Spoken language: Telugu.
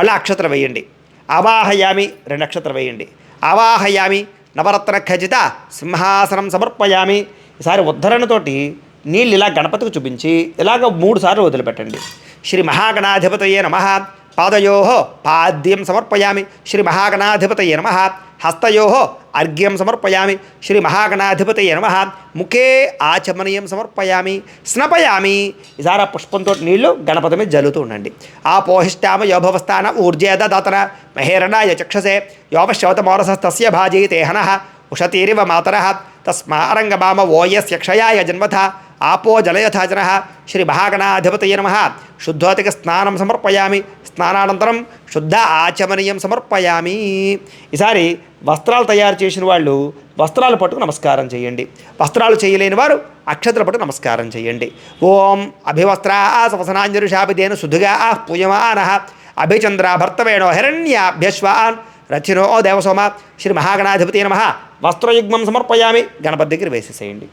మళ్ళీ అక్షత్ర వేయండి. అవాహయామి రెండు అక్షతలు వేయండి. అవాహయామి నవరత్న ఖచ్చిత సింహాసనం సమర్పయామి. ఈసారి ఉద్ధరణతోటి నీళ్ళు ఇలా గణపతికి చూపించి ఇలాగ మూడు సార్లు వదిలిపెట్టండి. శ్రీ మహాగణాధిపతయే నమ. పాదయో పాద్యం సమర్పయామి. శ్రీ మహాగణాధిపతయే నమ. హస్తయో అర్ఘ్యం సమర్పయామి. శ్రీ మహాగణాధిపతయే నమ. ముఖే ఆచమనీయం సమర్పయామి. స్నపయామి. ఇసారా పుష్పంతో నీళ్ళు గణపతి మీద జల్లుతూ ఉండండి. ఆ పోహిష్టామ యోభవస్థాన ఊర్జేద దాతన మహేరణాయ చక్షసే. యోపశ్చవతమోరసస్తస్య భాజీ తేహన ఉషతీరివ మాతర. తస్మారంగమామ ఓయస్య క్షయాయ జన్మథ ఆపో జలయథాజన శ్రీ మహాగణాధిపతయ నమ. శుద్ధోతిక స్నానం సమర్పయామి. స్నానానంతరం శుద్ధ ఆచమనీయం సమర్పయామి. ఈసారి వస్త్రాలు తయారు చేసిన వాళ్ళు వస్త్రాలు పట్టుకు నమస్కారం చేయండి. వస్త్రాలు చేయలేని వారు అక్షతలు పట్టు నమస్కారం చేయండి. ఓం అభివస్త్రా సవసనాంజరుషాపిదేను సుధుగా పూయమాన అభిచంద్ర భర్తవేణో హిరణ్యాభ్యశ్వాన్. రచినో దేవసోమ. శ్రీ మహాగణాధిపతి నమ. వస్త్రయుగ్మం సమర్పయామి. గణపతి దగ్గర వేసేసేయండి.